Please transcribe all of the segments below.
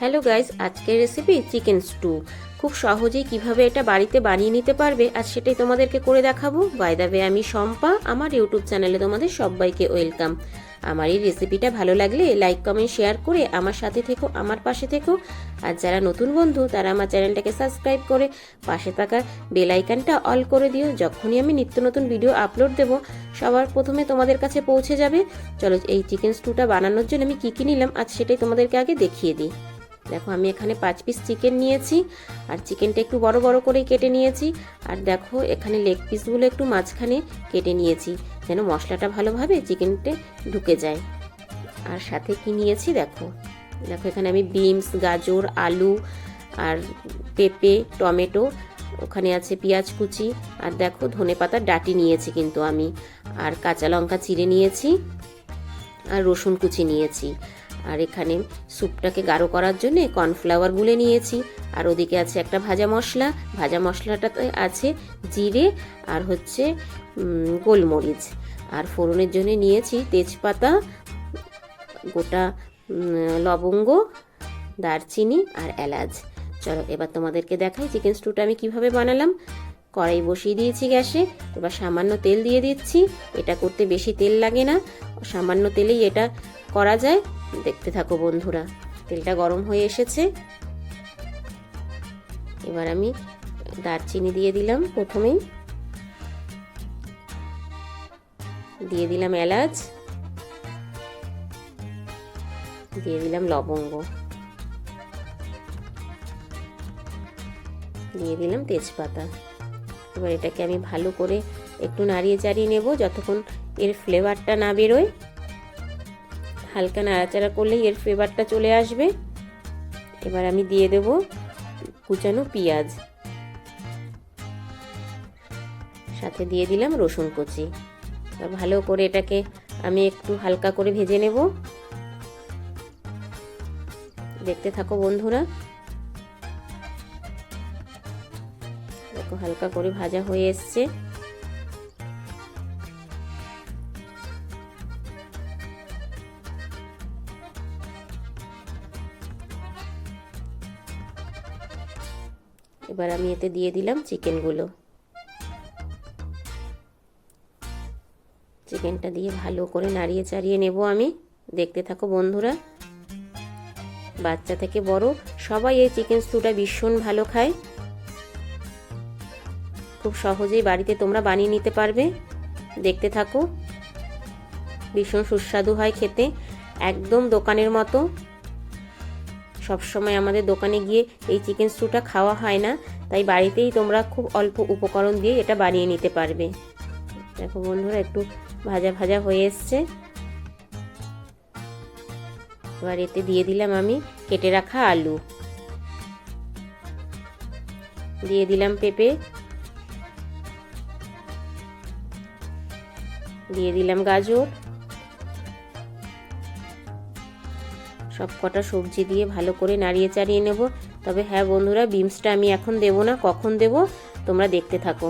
Hello guys আজকের recipe chicken stew খুব সহজেই কীভাবে এটা বাড়িতে বানিয়ে নিতে পারবে আজ সেটাই তোমাদেরকে করে দেখাবো। বাই দ্য ওয়ে আমি শম্পা, আমার ইউটিউব চ্যানেলে তোমাদের সবাইকে ওয়েলকাম আমার এই রেসিপিটা ভালো লাগলে লাইক কমেন্ট শেয়ার করে আমার সাথে থেকো, আমার পাশে থেকো। আর যারা নতুন বন্ধু, তারা আমার চ্যানেলটাকে সাবস্ক্রাইব করে পাশে থাকা বেল আইকনটা অল করে দিও। যখনই আমি নিত্য নতুন ভিডিও আপলোড দেব, সবার প্রথমে তোমাদের কাছে পৌঁছে যাবে। চলো এই চিকেন স্টুটা বানানোর জন্য আমি কী কী নিলাম, আজ সেটাই তোমাদেরকে আগে দেখিয়ে দিই। দেখো, আমি এখানে পাঁচ পিস চিকেন নিয়েছি, আর চিকেনটা একটু বড় বড় করেই কেটে নিয়েছি, আর দেখো, এখানে লেগ পিসগুলো একটু মাঝখানে কেটে নিয়েছি, যেন মশলাটা ভালোভাবে চিকেনতে ঢুকে যায়। আর সাথে কি নিয়েছি দেখো দেখো, এখানে আমি বিনস গাজর, আলু, আর পেঁপে, টমেটো, ওখানে আছে পেঁয়াজ কুচি, আর দেখো, ধনে পাতার ডাটি নিয়েছি কিন্তু আমি, আর কাঁচা লঙ্কা চিড়ে নিয়েছি, আর রসুন কুচি নিয়েছি। আর এখানে স্যুপটাকে গাঢ় করার জন্য কর্নফ্লাওয়ার গুলে নিয়েছি। আর ওদিকে আছে একটা ভাজা মশলা। ভাজা মশলাটাতে আছে জিরে আর হচ্ছে গোলমরিচ। আর ফোড়নের জন্য নিয়েছি তেজপাতা, গোটা লবঙ্গ, দারচিনি আর এলাচ। চলো এবার তোমাদেরকে দেখাই চিকেন স্টুটা আমি কীভাবে বানালাম। কড়াই বসিয়ে দিয়েছি গ্যাসে। এবার সামান্য তেল দিয়ে দিচ্ছি। এটা করতে বেশি তেল লাগে না। সামান্য তেলেই এটা করা যায়। দেখতে থাকো বন্ধুরা, তেলটা গরম হয়ে এসেছে। এবার আমি দারচিনি দিয়ে দিলাম প্রথমেই দিয়ে দিলাম এলাচ। দিয়ে দিলাম লবঙ্গ। দিয়ে দিলাম তেজপাতা। এবার এটাকে আমি ভালো করে একটু নাড়িয়ে চাড়িয়ে নেব, যতক্ষণ এর ফ্লেভারটা না বেরোয়। হালকা নাড়াচাড়া করলেই এর ফ্লেভারটা চলে আসবে। এবার আমি দিয়ে দেব কুচানো পেঁয়াজ। সাথে দিয়ে দিলাম রসুন কুচি। ভালো করে এটাকে আমি একটু হালকা করে ভেজে নেব। দেখতে থাকো বন্ধুরা। দেখো হালকা করে ভাজা হয়ে এসছে। এবার আমি এতে দিয়ে দিলাম চিকেনগুলো। চিকেনটা দিয়ে ভালো করে নাড়িয়ে চাড়িয়ে নেব আমি। দেখতে থাকো বন্ধুরা। বাচ্চা থেকে বড়, সবাই এই চিকেন স্টুটা ভীষণ ভালো খায়। খুব সহজেই বাড়িতে তোমরা বানিয়ে নিতে পারবে। দেখতে থাকো। ভীষণ সুস্বাদু হয় খেতে। একদম দোকানের মতো। সবসময় আমাদের দোকানে গিয়ে এই চিকেন স্টুটা খাওয়া হয় না। তাই বাড়িতেই তোমরা খুব অল্প উপকরণ দিয়ে এটা বানিয়ে নিতে পারবে। দেখো বন্ধুরা, একটু ভাজা ভাজা হয়ে এসছে। এবার এতে দিয়ে দিলাম আমি কেটে রাখা আলু। দিয়ে দিলাম পেঁপে। দিয়ে দিলাম গাজর। সব কটা সবজি দিয়ে ভালো করে নাড়িয়ে চাড়িয়ে নেব। তবে হ্যাঁ বন্ধুরা, বিমসটা আমি এখন দেব না, কখন দেব তোমরা দেখতে থাকো।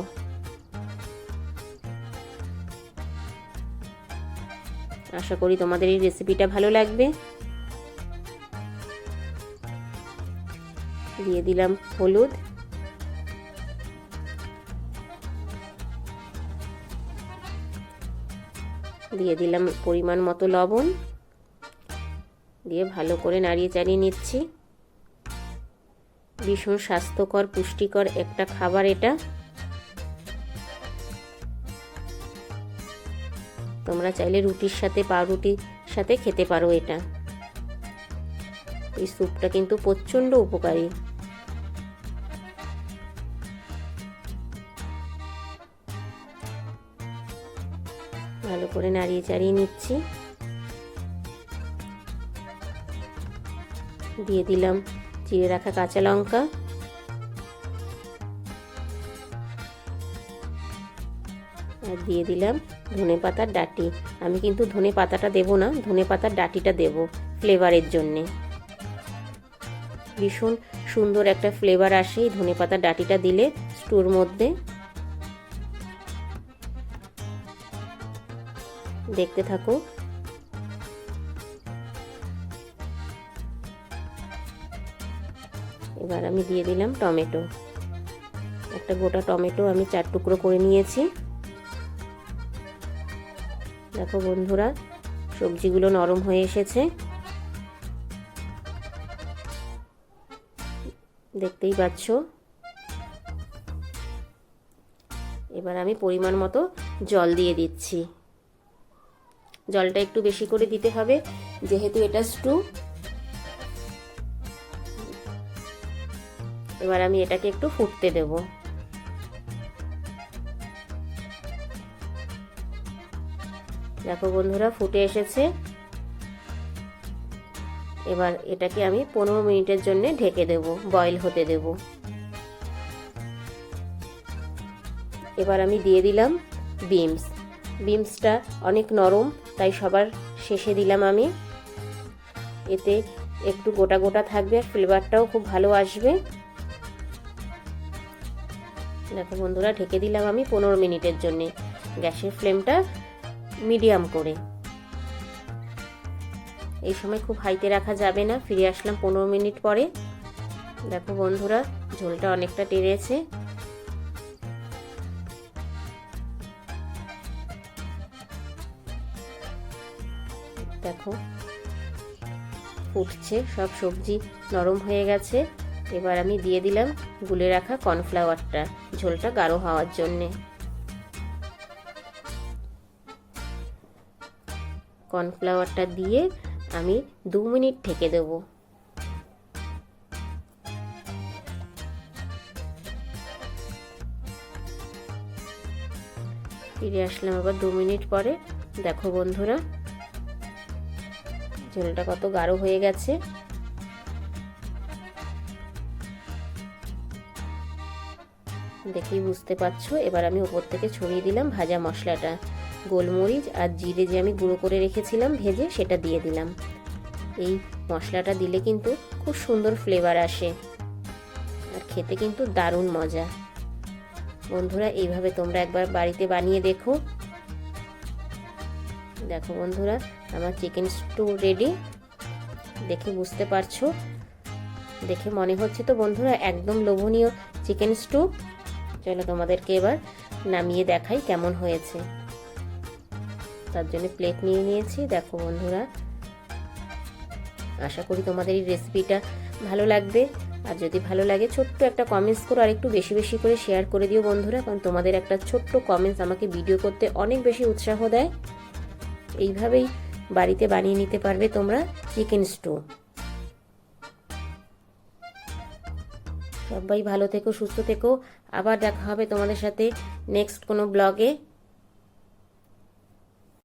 আশা করি তোমাদের এই রেসিপিটা ভালো লাগবে। দিয়ে দিলাম হলুদ। দিয়ে দিলাম পরিমাণ মতো লবণ। দিয়ে ভালো করে নাড়িয়ে চাড়িয়ে নিচ্ছি। ভীষণ স্বাস্থ্যকর, পুষ্টিকর একটা খাবার এটা। তোমরা চাইলে রুটির সাথে পাউরুটির সাথে খেতে পারো এটা। এই স্যুপটা কিন্তু প্রচণ্ড উপকারী। ভালো করে নাড়িয়ে চাড়িয়ে নিচ্ছি। দিয়ে দিলাম। চিড়ে রাখা কাঁচা লঙ্কা। আর দিয়ে দিলাম ধনে পাতার ডাটি। আমি কিন্তু ধনে পাতাটা দেবো না, ধনে পাতার ডাটিটা দেব ফ্লেভারের জন্যে। ভীষণ সুন্দর একটা ফ্লেভার আসে এই ধনে পাতার ডাটিটা দিলে স্টুর মধ্যে। দেখতে থাকো এবার আমি দিয়ে দিলাম টমেটো। একটা গোটা টমেটো আমি চার টুকরো করে নিয়েছি। দেখো বন্ধুরা, সবজিগুলো নরম হয়ে এসেছে। দেখতেই পাচ্ছ? এবার আমি পরিমাণ মতো জল দিয়ে দিচ্ছি। জলটা একটু বেশি করে দিতে হবে, যেহেতু এটা স্টু এবার আমি এটাকে একটু ফুটতে দেব। দেখো বন্ধুরা, ফুটে এসেছে। এবার এটাকে আমি পনেরো মিনিটের জন্য ঢেকে দেব বয়েল হতে দেব। এবার আমি দিয়ে দিলাম বিমস বিমসটা অনেক নরম, তাই সবার শেষে দিলাম আমি। এতে একটু গোটা গোটা থাকবে, আর ফ্লেভারটাও খুব ভালো আসবে। দেখো বন্ধুরা, ঢেকে দিলাম আমি পনেরো মিনিটের জন্য। গ্যাসের ফ্লেমটা মিডিয়াম করে। এই সময় খুব হাইতে রাখা যাবে না, ফিরে আসলাম পনেরো মিনিট পরে। দেখো বন্ধুরা, ঝোলটা অনেকটা টেরেছে দেখো, ফুটছে, সব সবজি নরম হয়ে গেছে। এবার আমি দিয়ে দিলাম গুলে রাখা কর্নফ্লাওয়ারটা, ঝোলটা গাঢ় হওয়ার জন্যে। কর্নফ্লাওয়ারটা দিয়ে আমি দু মিনিট ঢেকে দেব। ফিরে আসলাম আবার দু মিনিট পরে। দেখো বন্ধুরা, ঝোলটা কত গাঢ় হয়ে গেছে। দেখেই বুঝতে পারছ? এবার আমি ওপর থেকে ছড়িয়ে দিলাম ভাজা মশলাটা। গোলমরিচ আর জিরে যে আমি গুঁড়ো করে রেখেছিলাম ভেজে, সেটা দিয়ে দিলাম। এই মশলাটা দিলে কিন্তু খুব সুন্দর ফ্লেভার আসে। আর খেতে কিন্তু দারুণ মজা। বন্ধুরা, এইভাবে তোমরা একবার বাড়িতে বানিয়ে দেখো। দেখো বন্ধুরা, আমার চিকেন স্টু রেডি দেখে বুঝতে পারছ? দেখে মনে হচ্ছে তো বন্ধুরা, একদম লোভনীয় চিকেন স্টু চলো তোমাদেরকে এবার নামিয়ে দেখাই কেমন হয়েছে। তার জন্য প্লেট নিয়ে নিয়েছি। দেখো বন্ধুরা, আশা করি তোমাদের এই রেসিপিটা ভালো লাগবে। আর যদি ভালো লাগে, ছোট্ট একটা কমেন্টস করো আর একটু বেশি বেশি করে শেয়ার করে দিও বন্ধুরা, কারণ তোমাদের একটা ছোট্ট কমেন্টস আমাকে ভিডিও করতে অনেক বেশি উৎসাহ দেয়। এইভাবেই বাড়িতে বানিয়ে নিতে পারবে তোমরা চিকেন স্টু সবাই ভালো থেকো সুস্থ থেকো। আবার দেখা হবে তোমাদের সাথে নেক্সট কোনো ব্লগে